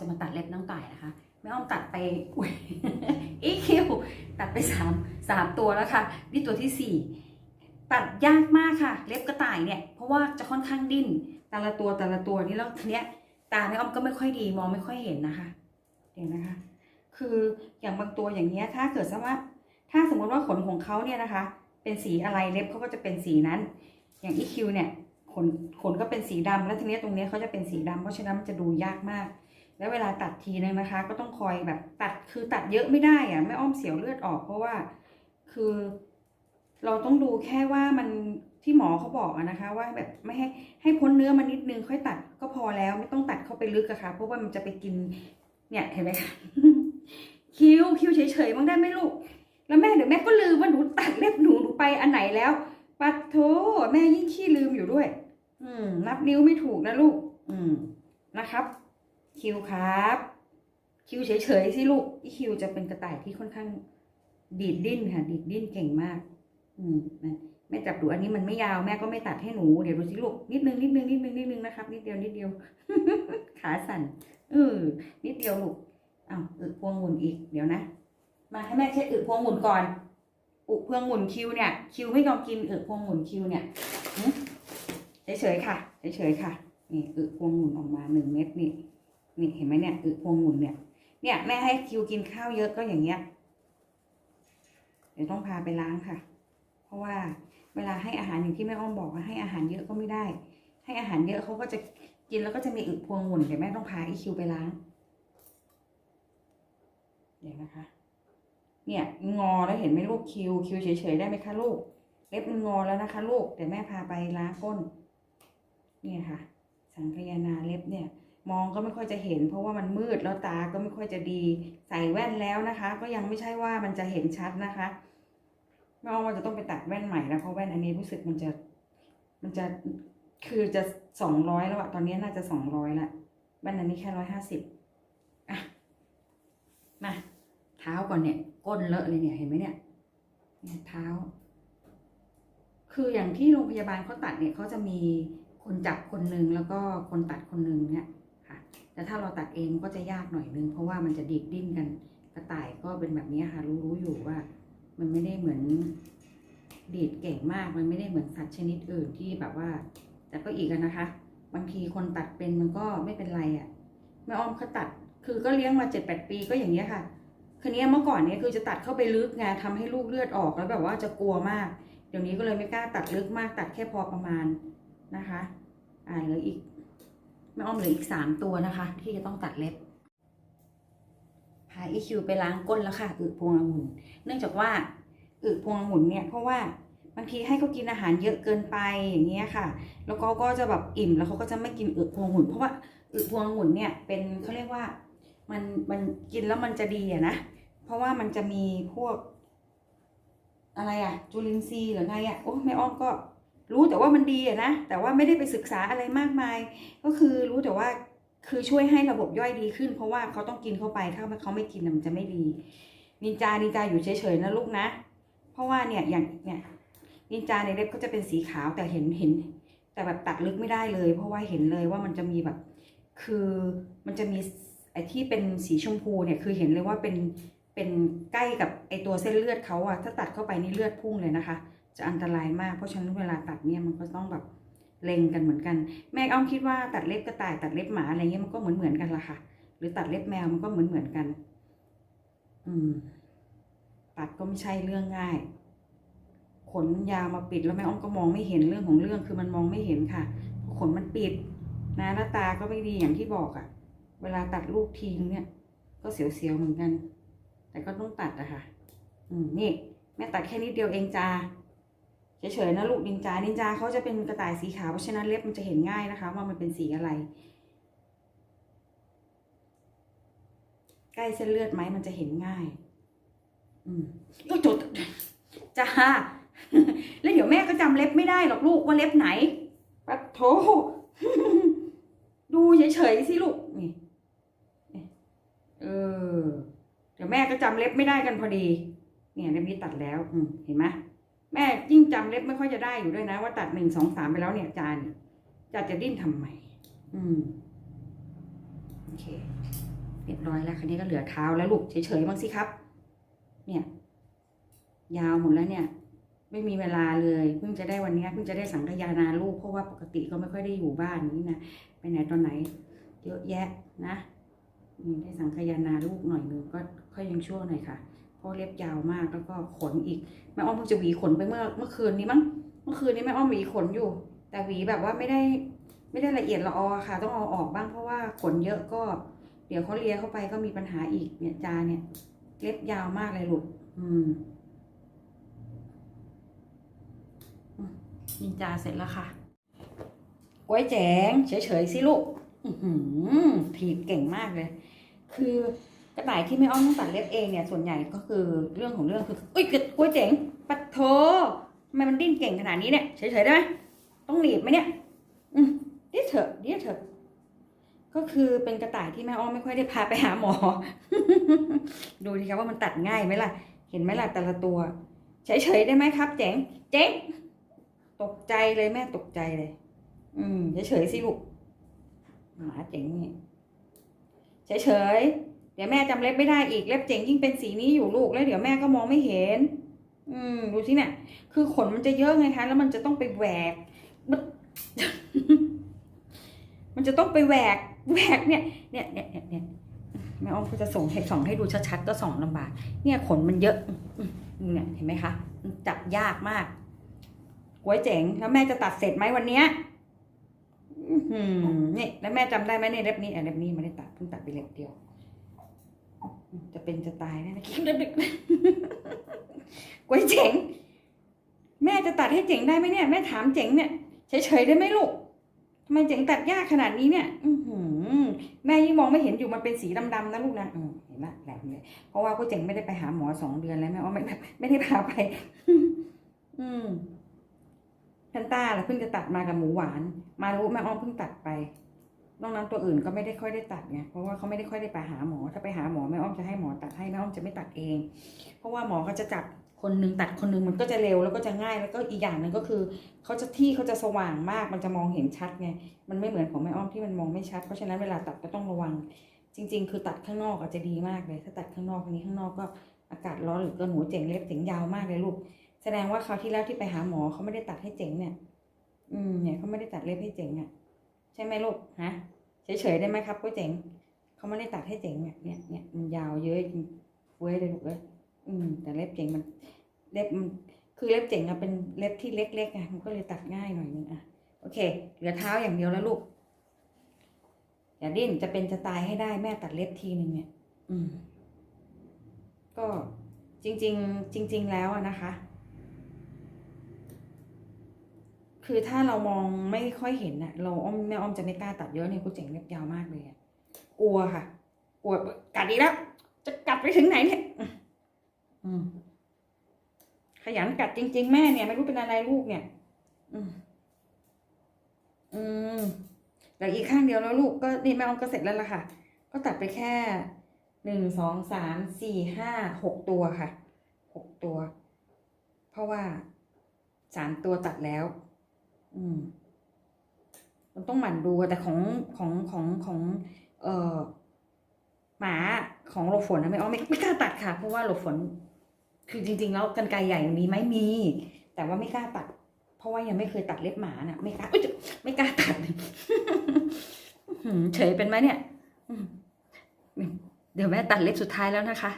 จะมาตัดเล็บน้องต่ายนะคะแม่อ้อมตัดไปอุ้ยอีคิวตัดไปสามสามตัวแล้วค่ะ นี่ตัวที่สี่ตัดยากมากค่ะ เล็บกระต่ายเนี่ย เพราะว่าจะค่อนข้างดิ้นแต่ละตัวแต่ละตัวนี่แล้วทีเนี้ยตาแม่อ้อมก็ไม่ค่อยดีมองไม่ค่อยเห็นนะคะเห็นนะคะ คืออย่างบางตัวอย่างเงี้ยถ้าเกิดสมมติถ้าสมมติว่าขนของเขาเนี่ยนะคะ เป็นสีอะไรเล็บเขาก็จะเป็นสีนั้น อย่างอีคิวเนี่ยขนขนก็เป็นสีดำแล้วทีเนี้ยตรงเนี้ยเขาจะเป็นสีดำเพราะฉะนั้นมันจะดูยากมาก แล้วเวลาตัดทีนึงนะคะ ก็ต้องคอยแบบตัดคือตัดเยอะไม่ได้อะแม่อ้อมเสียวเลือดออก เพราะว่าคือ เราต้องดูแค่ว่ามันที่หมอเขาบอกนะคะ ว่าแบบไม่ให้ให้พ้นเนื้อมานิดนึงค่อยตัดก็พอแล้วไม่ต้องตัดเข้าไปลึกอะค่ะเพราะว่ามันจะไปกิน เนี่ยเห็นไหมคะคิวคิวเฉยๆบ้างได้ไหมลูก แล้วแม่เดี๋ยวแม่ก็ลืมว่าหนูตัดเล็บหนูหนูไปอันไหนแล้วปัดโถแม่ยิ่งขี้ลืมอยู่ด้วย อืม นับนิ้วไม่ถูกนะลูก อืมนะครับ คิวครับ คิวเฉยๆสิลูกอีคิวจะเป็นกระต่ายที่ค่อนข้าง ดีดดิ้นค่ะ ดีดดิ้นเก่งมาก อืมนะแม่จับดูอันนี้มันไม่ยาวแม่ก็ไม่ตัดให้หนูเดี๋ยวดูสิลูกนิดนึงนิดนึงนิดนึงนิดนึงนะครับ นิดเดียวนิดเดียว ขาสั่นเออนิดเดียวลูกอ้าวอึพวงหมุนอีกเดี๋ยวนะมาให้แม่เช็ดอึพวงหมุนก่อนอุพวงหมุนคิวเนี่ย คิวไม่ยอมกินอึพวงหมุนคิวเนี่ยเฉยๆค่ะเฉยๆค่ะนี่อึพวงหมุนออกมาหนึ่งเม็ดนี่ นี่เห็นไหมเนี่ยอึพวงหมุนเนี่ย เนี่ยแม่ให้คิวกินข้าวเยอะก็อย่างเงี้ย เดี๋ยวต้องพาไปล้างค่ะ เพราะว่าเวลาให้อาหารอย่างที่แม่อ้อมบอกว่าให้อาหารเยอะก็ไม่ได้ ให้อาหารเยอะเขาก็จะกินแล้วก็จะมีอึพวงหมุนเดี๋ยวแม่ต้องพาไอคิวไปล้าง เดี๋ยวนะคะ เนี่ยงอแล้วเห็นไหมลูกคิวคิวเฉยๆได้ไหมคะลูก เล็บมันงอแล้วนะคะ ลูกเดี๋ยวแม่พาไปล้างก้น เนี่ยค่ะ สังคายนาเล็บเนี่ย มองก็ไม่ค่อยจะเห็น เพราะว่ามันมืดแล้วตาก็ไม่ค่อยจะดี ใส่แว่นแล้วนะคะ ก็ยังไม่ใช่ว่ามันจะเห็นชัดนะคะแม่ว่าจะต้องไปตัดแว่นใหม่แล้วเพราะแว่นอันนี้รู้สึกมันจะ มันจะคือจะสองร้อยแล้วอะตอนนี้น่าจะสองร้อยละแว่นอันนี้แค่ร้อยห้าสิบอะมาเท้าก่อนเนี่ย ก้นเลอะเลยเนี่ยเห็นไหมเนี่ยเนี่ยเท้า คืออย่างที่โรงพยาบาลเขาตัดเนี่ยเขาจะมีคนจับคนหนึ่งแล้วก็คนตัดคนหนึ่งเนี่ย แต่ถ้าเราตัดเองก็จะยากหน่อยนึง เพราะว่ามันจะดีดดิ้นกัน กระต่ายก็เป็นแบบนี้ค่ะ รู้รู้อยู่ว่า มันไม่ได้เหมือนดีดเก่งมาก มันไม่ได้เหมือนสัตว์ชนิดอื่นที่แบบว่า แต่ก็อีกนะคะ บางทีคนตัดเป็นมันก็ไม่เป็นไรอะแม่อ้อมเขาตัด คือก็เลี้ยงมาเจ็ดแปดปีก็อย่างเงี้ยค่ะคือเนี้ยเมื่อก่อนเนี้ยคือจะตัดเข้าไปลึกไงทำให้ลูกเลือดออกแล้วแบบว่าจะกลัวมาก เดี๋ยวนี้ก็เลยไม่กล้าตัดลึกมากตัดแค่พอประมาณนะคะ อ่าเหลืออีก ม่อ้อมเหลืออีกสามตัวนะคะ ที่จะต้องตัดเล็บพาอีคิวไปล้างก้นแล้วค่ะอึพวงองุ่น เนื่องจากว่าอึพวงองุ่นเนี่ยเพราะว่าบางทีให้เขากินอาหารเยอะเกินไปอย่างเงี้ยค่ะ แล้วก็ก็จะแบบอิ่มแล้วเขาก็จะไม่กินอึพวงองุ่นเพราะว่าอึพวงองุ่นเนี่ยเป็นเขาเรียกว่ามันมันกินแล้วมันจะดีอะนะเพราะว่ามันจะมีพวก อะไรอะจุลินทรีย์หรือไงอะโอ้แม่อ้อมก็ รู้แต่ว่ามันดีอะนะ แต่ว่าไม่ได้ไปศึกษาอะไรมากมาย ก็คือรู้แต่ว่าคือช่วยให้ระบบย่อยดีขึ้น เพราะว่าเขาต้องกินเข้าไปถ้าเขาไม่กินน่ะมันจะไม่ดีนินจานินจาอยู่เฉยๆนะลูกนะ เพราะว่าเนี่ยอย่างเนี่ยนินจาในเล็บก็จะเป็นสีขาวแต่เห็นเห็น แต่แบบตัดลึกไม่ได้เลย เพราะว่าเห็นเลยว่ามันจะมีแบบ คือมันจะมีไอ้ที่เป็นสีชมพูเนี่ยคือเห็นเลยว่าเป็นเป็นใกล้กับไอตัวเส้นเลือดเขาอะถ้าตัดเข้าไปนี่เลือดพุ่งเลยนะคะ จะอันตรายมากเพราะฉะนั้นเวลาตัดเนี่ยมันก็ต้องแบบเล็งกันเหมือนกัน แม่อ้อมคิดว่าตัดเล็บกระต่ายตัดเล็บหมาอะไรเงี้ยมันก็เหมือนเหมือนกันละค่ะ หรือตัดเล็บแมวมันก็เหมือนเหมือนกัน อืม ตัดก็ไม่ใช่เรื่องง่าย ขนยาวมาปิดแล้วแม่อ้อมก็มองไม่เห็นเรื่องของเรื่องคือมันมองไม่เห็นค่ะขนมันปิด นะแล้วตาก็ไม่ดีอย่างที่บอกอะ่ะ เวลาตัดลูกทีนึงเนี่ย ก็เสียวๆเหมือนกัน แต่ก็ต้องตัดอะค่ะ อืมนี่แม่ตัดแค่นิดเดียวเองจ้า เฉยๆนะลูกนินจานินจาเขาจะเป็นกระต่ายสีขาวเพราะฉะนั้นเล็บมันจะเห็นง่ายนะคะ ว่ามันเป็นสีอะไร ใกล้เส้นเลือดไหมมันจะเห็นง่าย อืมก็จดจ้าแล้วเดี๋ยวแม่ก็จำเล็บไม่ได้หรอกลูกว่าเล็บไหนปะโถดูเฉยๆสิลูกนี่เออ เดี๋ยวแม่ก็จำเล็บไม่ได้กันพอดี เนี่ยเล็บนี้ตัดแล้ว อืมเห็นไหม แม่ยิ่งจำเล็บไม่ค่อยจะได้อยู่ด้วยนะ ว่าตัดหนึ่งสองสามไปแล้วเนี่ยจานจะจะดิ้นทำไมอืมโอเคเรียบร้อยแล้วคันนี้ก็เหลือเท้าแล้วลูกเฉยๆบ้างสิครับ เนี่ย ยาวหมดแล้วเนี่ย ไม่มีเวลาเลยเพิ่งจะได้วันนี้เพิ่งจะได้สังขยานาลูกเพราะว่าปกติก็ไม่ค่อยได้อยู่บ้านนี้นะไปไหนตอนไหน เยอะแยะนะได้สังขยานาลูกหน่อยนึงก็ค่อยยังชั่วหน่อยค่ะ เพราะเล็บยาวมากแล้วก็ขนอีกแม่อ้อมเพิ่งจะหวีขนไปเมื่อเมื่อคืนนี้มั้งเมื่อคืนนี้แม่อ้อมหวีขนอยู่ แต่หวีแบบว่าไม่ได้ไม่ได้ละเอียดละออค่ะ ต้องเอาออกบ้างเพราะว่าขนเยอะก็ เดี๋ยวเขาเลียเข้าไปก็มีปัญหาอีกเนี่ยจาเนี่ย เล็บยาวมากเลยลูกอืมนินจาเสร็จแล้วค่ะก้วยแจงเฉยๆสิลูกอื้อหือถีบเก่งมากเลย คือ กระต่ายที่ไม่อ้อมต้องตัดเล็บเองเนี่ยส่วนใหญ่ก็คือเรื่องของเรื่องคืออุ้ยเกล้วยเจ๋งปัดโถทำไมมันดิ้นเก่งขนาดนี้เนี่ยเฉยๆได้ไหมต้องหนีบไหมเนี่ย อืมเดี๋ยวเถอะดี๋ยวเถอะก็คือเป็นกระต่ายที่แม่อ้อมไม่ค่อยได้พาไปหาหมอ ดูดิครับว่ามันตัดง่ายไหมล่ะ เห็นไหมล่ะแต่ละตัว เฉยๆได้ไหมครับ เจ๋ง เจ๋ง ตกใจเลยแม่ตกใจเลย อืมเฉยๆสิลูกหมาเจ๋งนี่เฉยๆ ดี๋ยวแม่จำเล็บไม่ได้อีกเล็บเจ๋งยิ่งเป็นสีนี้อยู่ลูกแล้วเดี๋ยวแม่ก็มองไม่เห็น อืมดูสิเนี่ยคือขนมันจะเยอะไงคะ แล้วมันจะต้องไปแหวก มันจะต้องไปแหวกแหวกเนี่ยเนี่ยเนี่ยเนี่ยเนี่ยแม่อ้อมก็จะส่งให้ส่องให้ดูชัดๆก็ส่องลำบากเนี่ยขนมันเยอะเนี่ยเห็นไหมคะจับยากมากกล้วยเจ๋งแล้วแม่จะตัดเสร็จไหมวันเนี้ยอื้อหือนี่แล้วแม่จำได้ไหมในเล็บนี้อะเล็บนี้ไม่ได้ตัดเพิ่งตัดไปเล็บเดียว จะเป็นจะตายแน่นะคิดเล็บกล้วยเจ๋ง แม่จะตัดให้เจ๋งได้ไหมเนี่ย แม่ถามเจ๋งเนี่ยเฉยๆได้ไหมลูกทำไมเจ๋งตัดยากขนาดนี้เนี่ย อือหือแม่ยิ่งมองไม่เห็นอยู่มันเป็นสีดำๆนะลูกนะเห็นไหมแหลมเลยเพราะว่าก็เจ๋งไม่ได้ไปหาหมอสองเดือนแล้วแม่อ้อไม่ไม่ได้พาไป อืมแพนต้าเราเพิ่งจะตัดมากับหมูหวาน มารู้แม่อ้อมเพิ่งตัดไป นอกนั้นตัวอื่นก็ไม่ได้ค่อยได้ตัดไงเพราะว่าเขาไม่ได้ค่อยได้ไปหาหมอ ถ้าไปหาหมอแม่อ้อมจะให้หมอตัดให้แม่อ้อมจะไม่ตัดเอง เพราะว่าหมอเขาจะจับคนหนึงตัดคนหนึงมันก็จะเร็วแล้วก็จะง่ายแล้วก็อีกอย่างหนึ่งก็คือเขาจะที่เขาจะสว่างมากมันจะมองเห็นชัดไงมันไม่เหมือนของแม่อ้อมที่มันมองไม่ชัด เพราะฉะนั้นเวลาตัดก็ต้องระวัง จริง ๆ คือตัดข้างนอกอาจจะดีมากเลย ถ้าตัดข้างนอกนี้ข้างนอกก็อากาศร้อนหรือเกินหัวเจ๋งเล็บเจ๋งยาวมากเลยลูก แสดงว่าคราวที่แล้วที่ไปหาหมอเขาไม่ได้ตัดให้เจ๋งเนี่ย อืมเนี่ยเขาไม่ได้ตัดเล็บให้เจ๋งอะ ช่ไหมลูกฮะเฉยๆได้ไหมครับก็เจ๋งเขาไม่ได้ตัดให้เจ๋งเนี่ยเนี่ยเนี่ยมันยาวเยอะเว้ยเลยลูกเอ้ยอืม แต่เล็บเจ๋งมัน เล็บมันคือเล็บเจ๋งอะเป็นเล็บที่เล็กๆไงมันก็เลยตัดง่ายหน่อยนึงอะโอเค เหลือเท้าอย่างเดียวแล้วลูก อย่าดิ้นจะเป็นจะตายให้ได้แม่ตัดเล็บทีหนึ่งเนี่ย อืม ก็จริง ๆ จริง ๆ แล้วอะนะคะ คือถ้าเรามองไม่ค่อยเห็นน่ะเราอ้อมแม่อ้อมจะไม่กล้าตัดเยอะเนี่ยกูเจ๋งเล็บยาวมากเลยอะกลัวค่ะ กลัวกัดอีกแล้ว จะกัดไปถึงไหนเนี่ยอืมขยันกัดจริง ๆ แม่เนี่ยไม่รู้เป็นอะไรลูกเนี่ย อืมอืมเหลืออีกข้างเดียวแล้วลูกก็นี่แม่อ้อมก็เสร็จแล้วล่ะค่ะ ก็ตัดไปแค่หนึ่งสองสามสี่ห้าหกตัวค่ะหกตัว เพราะว่าสามตัวตัดแล้ว อืม มันต้องหมั่นดูแต่ของของของของ เอ่อ หมาของหลบฝนนะไม่อ้อไม่ไม่กล้าตัดค่ะ เพราะว่าหลบฝน คือจริง ๆ แล้วกันไกรใหญ่มีไหมมี แต่ว่าไม่กล้าตัด เพราะว่ายังไม่เคยตัดเล็บหมาน่ะ ไม่กล้าไม่กล้าตัดเฉยเป็นไหมเนี่ยเดี๋ยวแม่ตัดเล็บสุดท้ายแล้วนะคะ